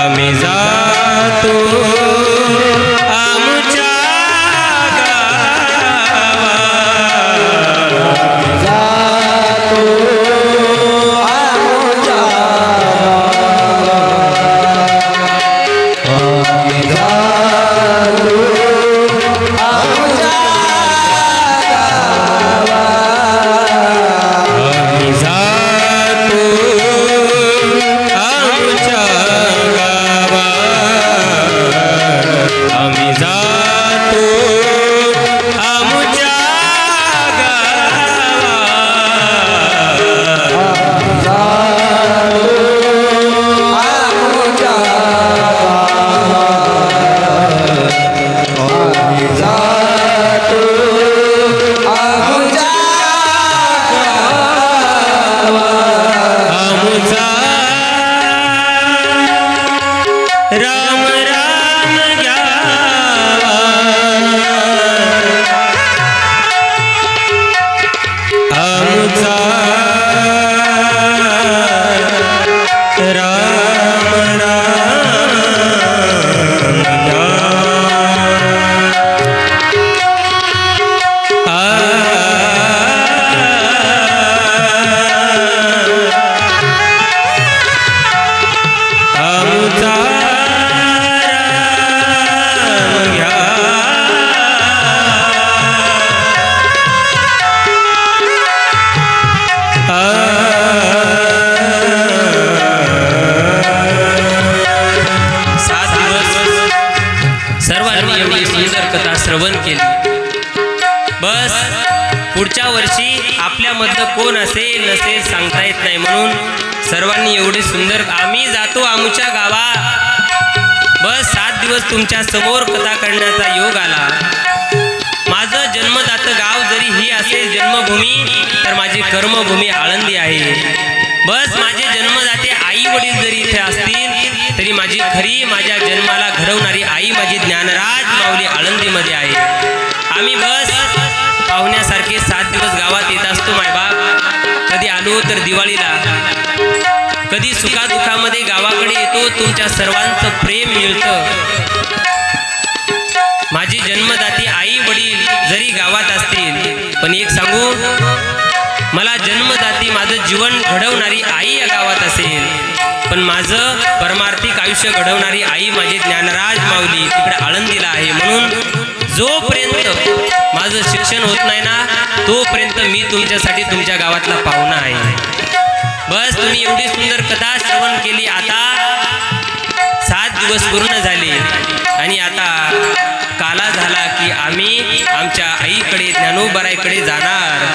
आम्ही जातो आमच्या श्रवण केली. बस पुढच्या वर्षी आपल्यामधलं कोण असेल नसेल सांगता येत नाही म्हणून सर्वांनी एवढी सुंदर आम्ही जातो आमच्या गावात. बस सात दिवस तुमच्यासमोर कथा करण्याचा योग आला. माझं जन्मदातं गाव जरी ही असेल जन्मभूमी तर माझी कर्मभूमी आळंदी आहे. बस माझे जन्मदाते आई वडील जरी इथे असतील तरी माझी खरी माझ्या जन्माला घडवणारी आई माझी ज्ञानराज माऊली आळंदीमध्ये आहे. आम्ही बस पाहुण्यासारखे सात दिवस गावात येत असतो मायबाप कधी आलो तर दिवाळीला. कधी सुखादुखामध्ये गावाकडे येतो तुमच्या सर्वांचं प्रेम मिळतं. माझी जन्मदाती आई वडील जरी गावात असतील पण एक सांगू मला जन्मदाती माझं जीवन घडवणारी आई या गावात असेल. पण माझं परमार्थिक आयुष्य घडवणारी आई माझी ज्ञानराज माऊली तिकडे आळंदीला आहे. म्हणून जोपर्यंत माझं शिक्षण होत नाही ना तोपर्यंत मी तुमच्यासाठी तुमच्या गावातला पाहुणा आहे. बस तुम्ही एवढी सुंदर कथा श्रवण केली. आता सात दिवस पूर्ण झाले आणि आता काला झाला की आम्ही आमच्या आईकडे ज्ञानोबराईकडे जाणार.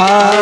아.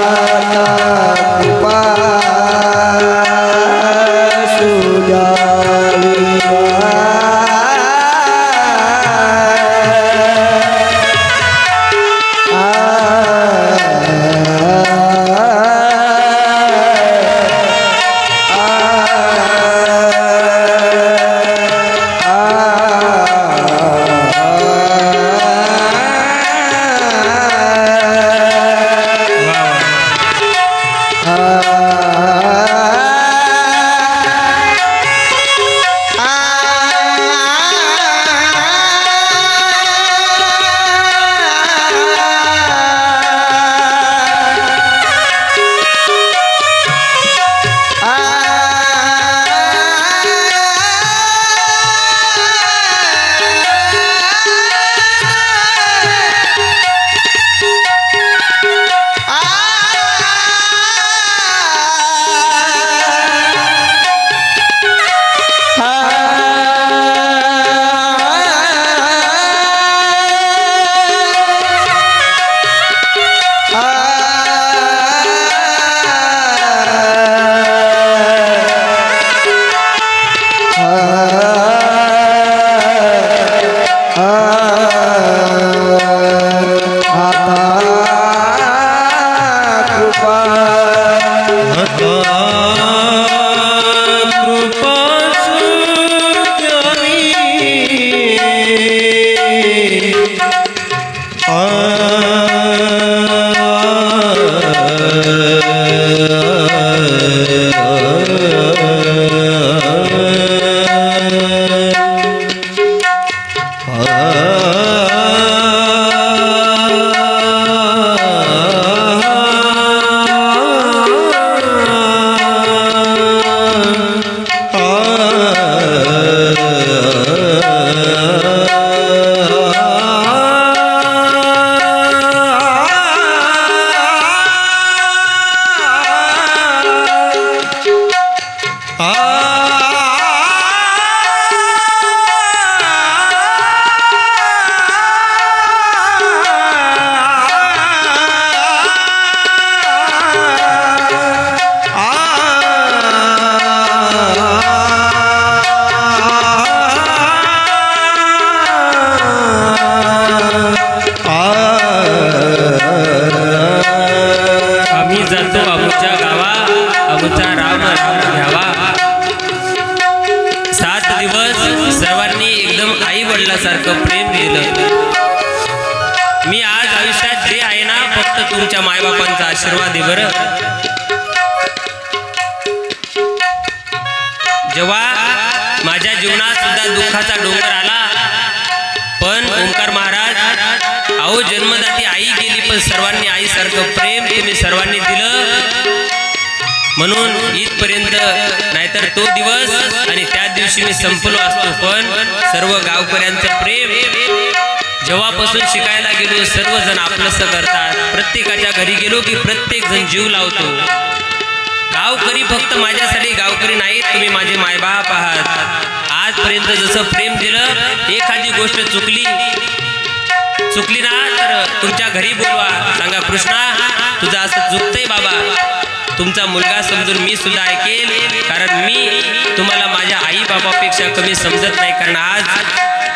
तुमच्या मायबापांचा आशीर्वाद आहे बरं. जेव्हा माझ्या जीवनात सुद्धा दुःखाचा डोंगर आला पण ओंकार महाराज अहो जन्मदाती आई गेली पण सर्वांनी आईसारखं प्रेम तुम्ही सर्वांनी दिलं. म्हणून इथपर्यंत नाहीतर तो दिवस आणि त्या दिवशी मी संपलो असतो पण सर्व गावकऱ्यांचं प्रेम जेव्हापासून शिकायला गेलो सर्वजण आपलंस करतात. प्रत्येकाच्या घरी गेलो की प्रत्येक जण जीव लावतो. गावकरी फक्त माझ्यासाठी गावकरी नाहीत तुम्ही माझे मायबाप आहात. आजपर्यंत जसं प्रेम दिलं एखादी गोष्ट चुकली चुकली ना तर तुमच्या घरी बोलवा. सांगा कृष्णा तुझं असं चुकतंय बाबा. तुमचा मुलगा समजून मी सुद्धा ऐकेल कारण मी तुम्हाला माझ्या आई बाबापेक्षा कमी समजत नाही. कारण आज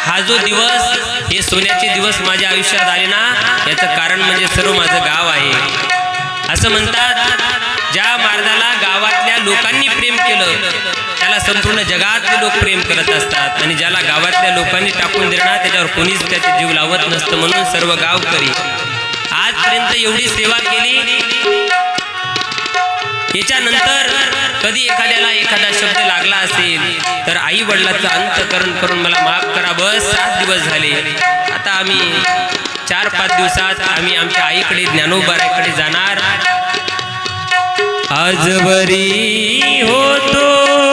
हा जो दिवस हे सोन्याचे दिवस माझ्या आयुष्यात आले ना याचं कारण म्हणजे सर्व माझं गाव आहे. असं म्हणतात ज्या मार्गाला गावातल्या लोकांनी प्रेम केलं त्याला संपूर्ण जगातले लोक प्रेम करत असतात. आणि ज्याला गावातल्या लोकांनी टाकून देणार त्याच्यावर कोणीच त्याचे जीव लावत नसतं म्हणून सर्व गावकरी आजपर्यंत एवढी सेवा केली याच्यानंतर कधी एखाद्याला एखादा शब्द लागला असेल तर आई वडिलाचं अंतकरण करून मला माफ करा बस. सात दिवस झाले. आता आम्ही चार पाच दिवसात आम्ही आमच्या आईकडे ज्ञानोबाराकडे जाणार. आजवरी होतो.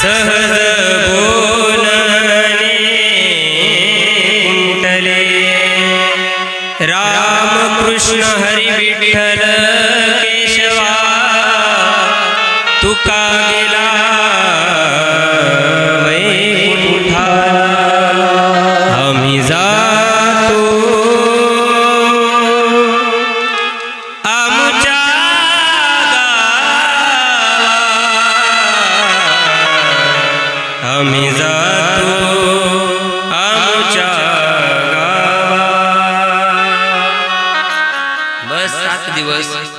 सहज बोलणे कुंटले। राम कृष्ण हरि विठ्ठल।